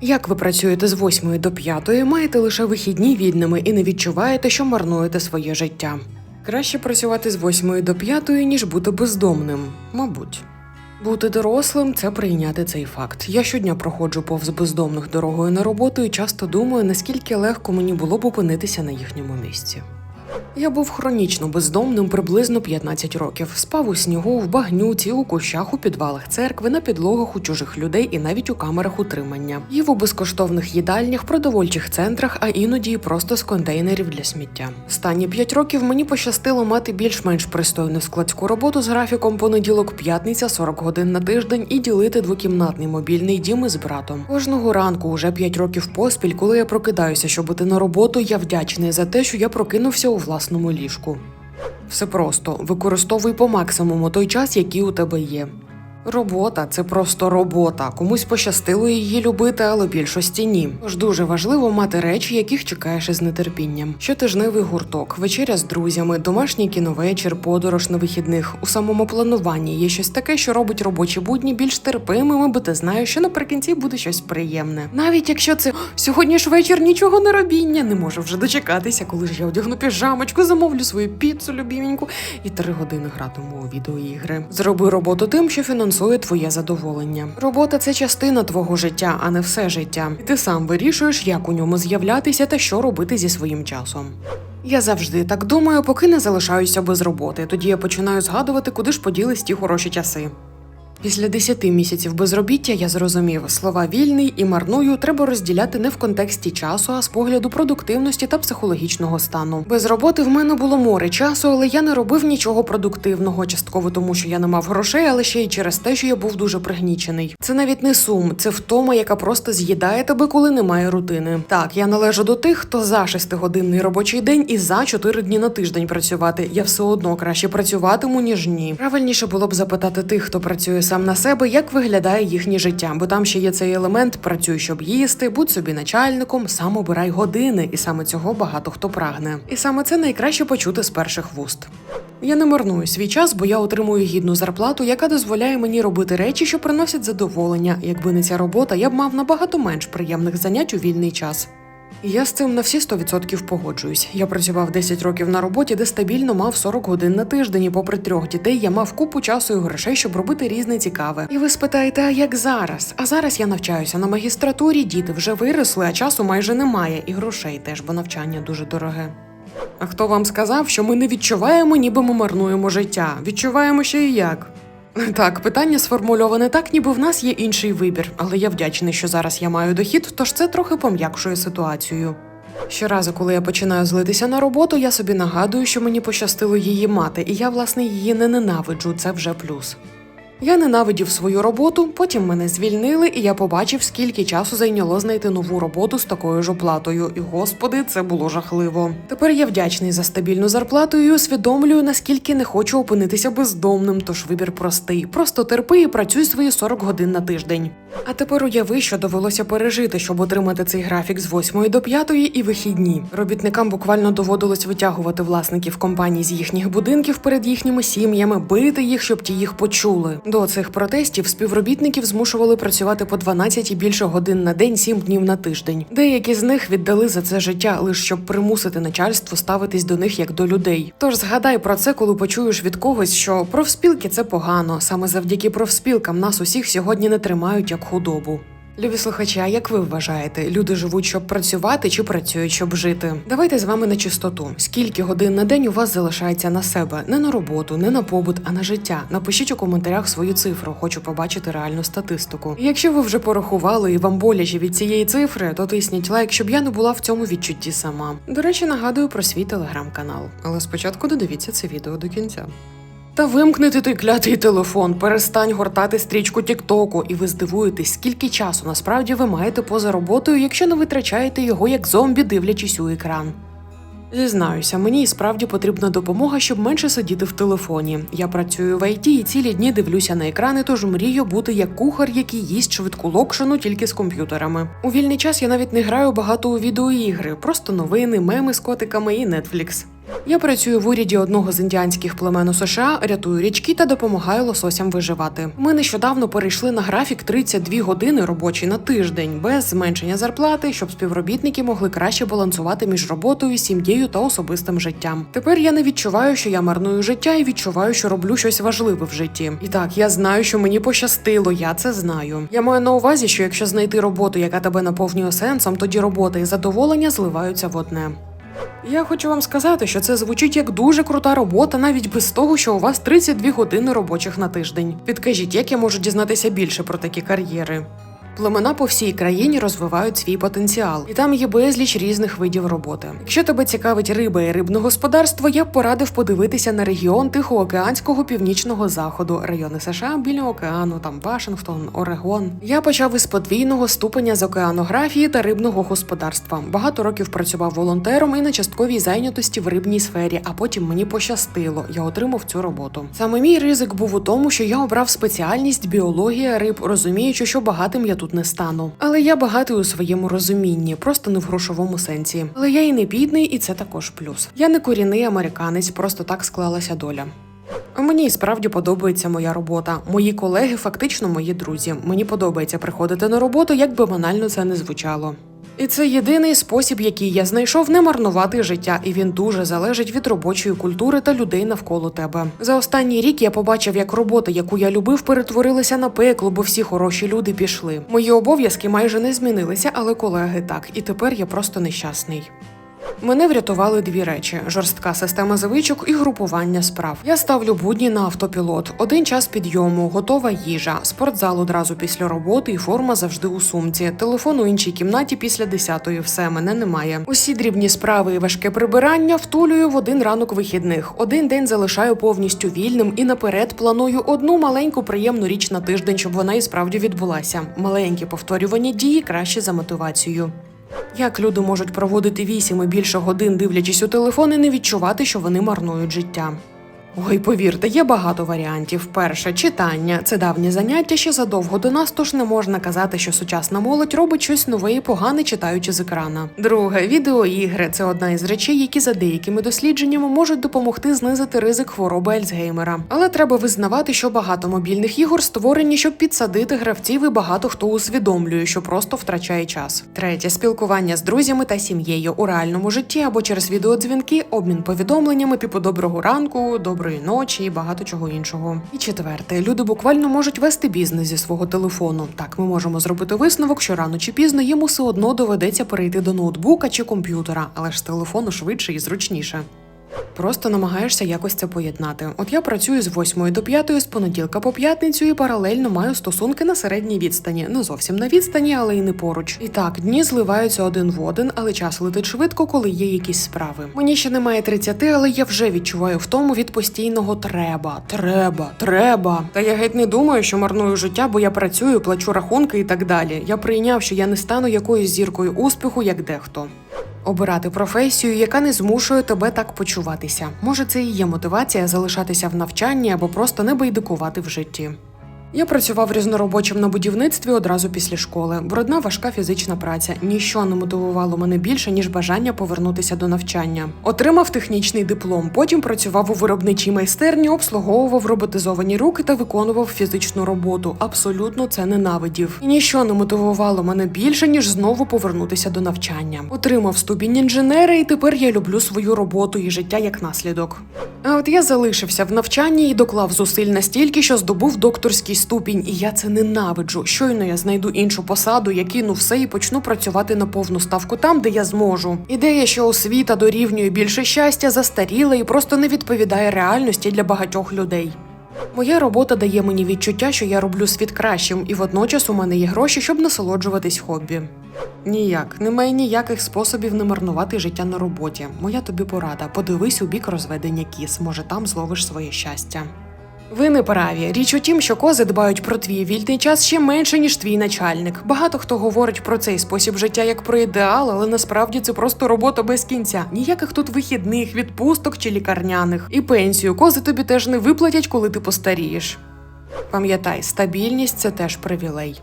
Як ви працюєте з 8 до 5, маєте лише вихідні вільними і не відчуваєте, що марнуєте своє життя. Краще працювати з 8 до 5, ніж бути бездомним, мабуть. Бути дорослим це прийняти цей факт. Я щодня проходжу повз бездомних дорогою на роботу і часто думаю, наскільки легко мені було б опинитися на їхньому місці. Я був хронічно бездомним приблизно 15 років. Спав у снігу, в багнюці, у кущах, у підвалах церкви, на підлогах у чужих людей і навіть у камерах утримання. Їв у безкоштовних їдальнях, продовольчих центрах, а іноді і просто з контейнерів для сміття. Останні 5 років мені пощастило мати більш-менш пристойну складську роботу з графіком понеділок, п'ятниця, 40 годин на тиждень і ділити двокімнатний мобільний дім із братом. Кожного ранку, уже 5 років поспіль, коли я прокидаюся, щоб іти на роботу, я вдячний за те, що я прокинувся у власному ліжку. Все просто використовуй по максимуму той час, який у тебе є. Робота це просто робота. Комусь пощастило її любити, але більшості ні. Тож дуже важливо мати речі, яких чекаєш із нетерпінням. Щотижневий гурток, вечеря з друзями, домашній кіновечір, подорож на вихідних. У самому плануванні є щось таке, що робить робочі будні більш терпимими, бо ти знаєш, що наприкінці буде щось приємне. Навіть якщо це «О, сьогодні ж вечір нічого не робіння, не можу вже дочекатися, коли ж я одягну піжамочку, замовлю свою піцу любіменьку і три години гратиму у відеоігри. Зроби роботу тим, що фінансує твоє задоволення. Робота це частина твого життя, а не все життя. І ти сам вирішуєш, як у ньому з'являтися та що робити зі своїм часом. Я завжди так думаю, поки не залишаюся без роботи. Тоді я починаю згадувати, куди ж поділись ті хороші часи. Після 10 місяців безробіття я зрозумів, слова вільний і марную треба розділяти не в контексті часу, а з погляду продуктивності та психологічного стану. Без роботи в мене було море часу, але я не робив нічого продуктивного, частково тому, що я не мав грошей, але ще й через те, що я був дуже пригнічений. Це навіть не сум, це втома, яка просто з'їдає тебе, коли немає рутини. Так, я належу до тих, хто за шестигодинний робочий день і за 4 дні на тиждень працювати. Я все одно краще працюватиму, ніж ні. Правильніше було б запитати тих, хто працює сам на себе, як виглядає їхнє життя, бо там ще є цей елемент працюй, щоб їсти, будь собі начальником, сам обирай години, і саме цього багато хто прагне. І саме це найкраще почути з перших вуст. Я не марную свій час, бо я отримую гідну зарплату, яка дозволяє мені робити речі, що приносять задоволення. Якби не ця робота, я б мав набагато менш приємних занять у вільний час. Я з цим на всі 100% погоджуюсь. Я працював 10 років на роботі, де стабільно мав 40 годин на тиждень. І попри трьох дітей я мав купу часу і грошей, щоб робити різне цікаве. І ви спитаєте, а як зараз? А зараз я навчаюся на магістратурі, діти вже виросли, а часу майже немає, і грошей теж, бо навчання дуже дороге. А хто вам сказав, що ми не відчуваємо, ніби ми марнуємо життя? Відчуваємо ще і як. Так, питання сформульоване так, ніби в нас є інший вибір, але я вдячний, що зараз я маю дохід, тож це трохи пом'якшує ситуацію. Щоразу, коли я починаю злитися на роботу, я собі нагадую, що мені пощастило її мати, і я, власне, її не ненавиджу, це вже плюс. Я ненавидів свою роботу, потім мене звільнили, і я побачив, скільки часу зайняло знайти нову роботу з такою ж оплатою. І господи, це було жахливо. Тепер я вдячний за стабільну зарплату і усвідомлюю, наскільки не хочу опинитися бездомним. Тож вибір простий. Просто терпи і працюй свої 40 годин на тиждень. А тепер уяви, що довелося пережити, щоб отримати цей графік з 8 до 5 і вихідні. Робітникам буквально доводилось витягувати власників компаній з їхніх будинків перед їхніми сім'ями, бити їх, щоб ті їх почули. До цих протестів співробітників змушували працювати по 12 і більше годин на день, 7 днів на тиждень. Деякі з них віддали за це життя, лише щоб примусити начальство ставитись до них як до людей. Тож згадай про це, коли почуєш від когось, що профспілки це погано. Саме завдяки профспілкам нас усіх сьогодні не тримають як худобу. Любі слухачі, а як ви вважаєте, люди живуть, щоб працювати чи працюють, щоб жити? Давайте з вами на чистоту. Скільки годин на день у вас залишається на себе? Не на роботу, не на побут, а на життя. Напишіть у коментарях свою цифру. Хочу побачити реальну статистику. І якщо ви вже порахували і вам боляче від цієї цифри, то тисніть лайк, щоб я не була в цьому відчутті сама. До речі, нагадую про свій телеграм-канал. Але спочатку додивіться це відео до кінця. Та вимкнити той клятий телефон, перестань гортати стрічку Тіктоку, і ви здивуєтесь, скільки часу насправді ви маєте поза роботою, якщо не витрачаєте його як зомбі, дивлячись у екран. Зізнаюся, мені і справді потрібна допомога, щоб менше сидіти в телефоні. Я працюю в ІТ і цілі дні дивлюся на екрани, тож мрію бути як кухар, який їсть швидку локшину тільки з комп'ютерами. У вільний час я навіть не граю багато у відеоігри, просто новини, меми з котиками і Netflix. Я працюю в уряді одного з індіанських племен у США, рятую річки та допомагаю лососям виживати. Ми нещодавно перейшли на графік 32 години робочі на тиждень, без зменшення зарплати, щоб співробітники могли краще балансувати між роботою, сім'єю та особистим життям. Тепер я не відчуваю, що я марную життя, і відчуваю, що роблю щось важливе в житті. І так, я знаю, що мені пощастило, я це знаю. Я маю на увазі, що якщо знайти роботу, яка тебе наповнює сенсом, тоді робота і задоволення зливаються в одне. Я хочу вам сказати, що це звучить як дуже крута робота, навіть без того, що у вас 32 години робочих на тиждень. Підкажіть, як я можу дізнатися більше про такі кар'єри? Племена по всій країні розвивають свій потенціал, і там є безліч різних видів роботи. Якщо тебе цікавить риба і рибне господарство, я б порадив подивитися на регіон Тихоокеанського північного заходу, райони США біля океану, там Вашингтон, Орегон. Я почав із подвійного ступеня з океанографії та рибного господарства. Багато років працював волонтером і на частковій зайнятості в рибній сфері, а потім мені пощастило. Я отримав цю роботу. Саме мій ризик був у тому, що я обрав спеціальність біологія риб, розуміючи, що багатим я тут не стану. Але я багатий у своєму розумінні, просто не в грошовому сенсі. Але я і не бідний, і це також плюс. Я не корінний американець, просто так склалася доля. Мені справді подобається моя робота. Мої колеги фактично мої друзі. Мені подобається приходити на роботу, як би банально це не звучало. І це єдиний спосіб, який я знайшов не марнувати життя, і він дуже залежить від робочої культури та людей навколо тебе. За останній рік я побачив, як робота, яку я любив, перетворилася на пекло, бо всі хороші люди пішли. Мої обов'язки майже не змінилися, але колеги так. І тепер я просто нещасний. Мене врятували дві речі: жорстка система звичок і групування справ. Я ставлю будні на автопілот, один час підйому, готова їжа, спортзал одразу після роботи і форма завжди у сумці. Телефон у іншій кімнаті після десятої. Все мене немає. Усі дрібні справи і важке прибирання втулюю в один ранок вихідних. Один день залишаю повністю вільним і наперед планую одну маленьку приємну річ на тиждень, щоб вона і справді відбулася. Маленькі повторювані дії краще за мотивацію. Як люди можуть проводити вісім і більше годин, дивлячись у телефон і не відчувати, що вони марнують життя? Ой, повірте, є багато варіантів. Перше читання це давнє заняття ще задовго до нас, тож не можна казати, що сучасна молодь робить щось нове і погане, читаючи з екрана. Друге відеоігри це одна із речей, які за деякими дослідженнями можуть допомогти знизити ризик хвороби Альцгеймера. Але треба визнавати, що багато мобільних ігор створені, щоб підсадити гравців, і багато хто усвідомлює, що просто втрачає час. Третє спілкування з друзями та сім'єю у реальному житті або через відеодзвінки, обмін повідомленнями, типу доброго ранку, доброї ночі і багато чого іншого. І четверте, люди буквально можуть вести бізнес зі свого телефону. Так, ми можемо зробити висновок, що рано чи пізно їм усе одно доведеться перейти до ноутбука чи комп'ютера, але ж з телефону швидше і зручніше. Просто намагаєшся якось це поєднати. От я працюю з 8 до 5, з понеділка по п'ятницю і паралельно маю стосунки на середній відстані. Не зовсім на відстані, але й не поруч. І так, дні зливаються один в один, але час летить швидко, коли є якісь справи. Мені ще немає 30, але я вже відчуваю втому від постійного треба, треба, треба. Та я геть не думаю, що марную життя, бо я працюю, плачу рахунки і так далі. Я прийняв, що я не стану якоюсь зіркою успіху, як дехто. Обирати професію, яка не змушує тебе так почуватися. Може, це і є мотивація залишатися в навчанні або просто не байдикувати в житті. Я працював різноробочим на будівництві одразу після школи. Брудна важка фізична праця. Ніщо не мотивувало мене більше, ніж бажання повернутися до навчання. Отримав технічний диплом. Потім працював у виробничій майстерні, обслуговував роботизовані руки та виконував фізичну роботу. Абсолютно це ненавидів. І ніщо не мотивувало мене більше, ніж знову повернутися до навчання. Отримав ступінь інженера, і тепер я люблю свою роботу і життя як наслідок. А от я залишився в навчанні і доклав зусиль настільки, що здобув докторський ступінь, і я це ненавиджу. Щойно я знайду іншу посаду, я кину все і почну працювати на повну ставку там, де я зможу. Ідея, що освіта дорівнює більше щастя, застаріла і просто не відповідає реальності для багатьох людей. Моя робота дає мені відчуття, що я роблю світ кращим, і водночас у мене є гроші, щоб насолоджуватись хобі. Ніяк, немає ніяких способів не марнувати життя на роботі. Моя тобі порада. Подивись у бік розведення кіз, може там зловиш своє щастя. Ви не праві. Річ у тім, що кози дбають про твій вільний час ще менше, ніж твій начальник. Багато хто говорить про цей спосіб життя як про ідеал, але насправді це просто робота без кінця. Ніяких тут вихідних, відпусток чи лікарняних. І пенсію кози тобі теж не виплатять, коли ти постарієш. Пам'ятай, стабільність це теж привілей.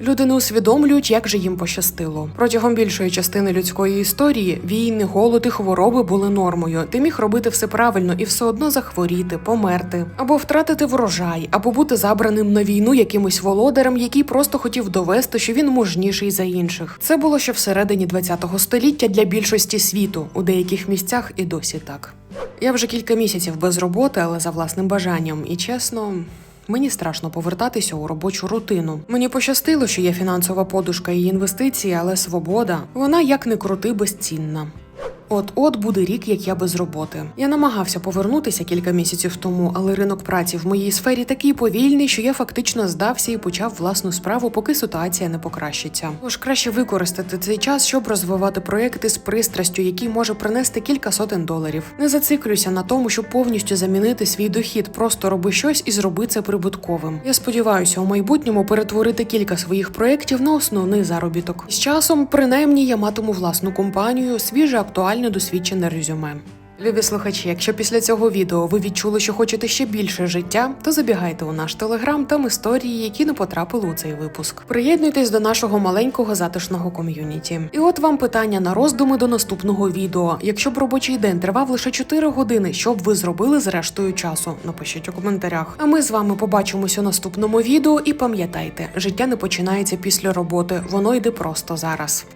Люди не усвідомлюють, як же їм пощастило. Протягом більшої частини людської історії війни, голод і хвороби були нормою. Ти міг робити все правильно і все одно захворіти, померти, або втратити врожай, або бути забраним на війну якимось володарем, який просто хотів довести, що він мужніший за інших. Це було ще всередині ХХ століття для більшості світу, у деяких місцях і досі так. Я вже кілька місяців без роботи, але за власним бажанням, і чесно. Мені страшно повертатися у робочу рутину. Мені пощастило, що є фінансова подушка і інвестиції, але свобода вона як не крути безцінна. От от буде рік, як я без роботи. Я намагався повернутися кілька місяців тому, але ринок праці в моїй сфері такий повільний, що я фактично здався і почав власну справу, поки ситуація не покращиться. Тож краще використати цей час, щоб розвивати проекти з пристрастю, який може принести кілька сотень доларів. Не зациклюйся на тому, щоб повністю замінити свій дохід. Просто роби щось і зроби це прибутковим. Я сподіваюся, у майбутньому перетворити кілька своїх проєктів на основний заробіток. З часом, принаймні, я матиму власну компанію, свіже актуальне досвідчене резюме. Любі слухачі, якщо після цього відео ви відчули, що хочете ще більше життя, то забігайте у наш телеграм там історії, які не потрапили у цей випуск. Приєднуйтесь до нашого маленького затишного ком'юніті. І от вам питання на роздуми до наступного відео. Якщо б робочий день тривав лише 4 години, що б ви зробили з рештою часу? Напишіть у коментарях. А ми з вами побачимось у наступному відео. І пам'ятайте, життя не починається після роботи, воно йде просто зараз.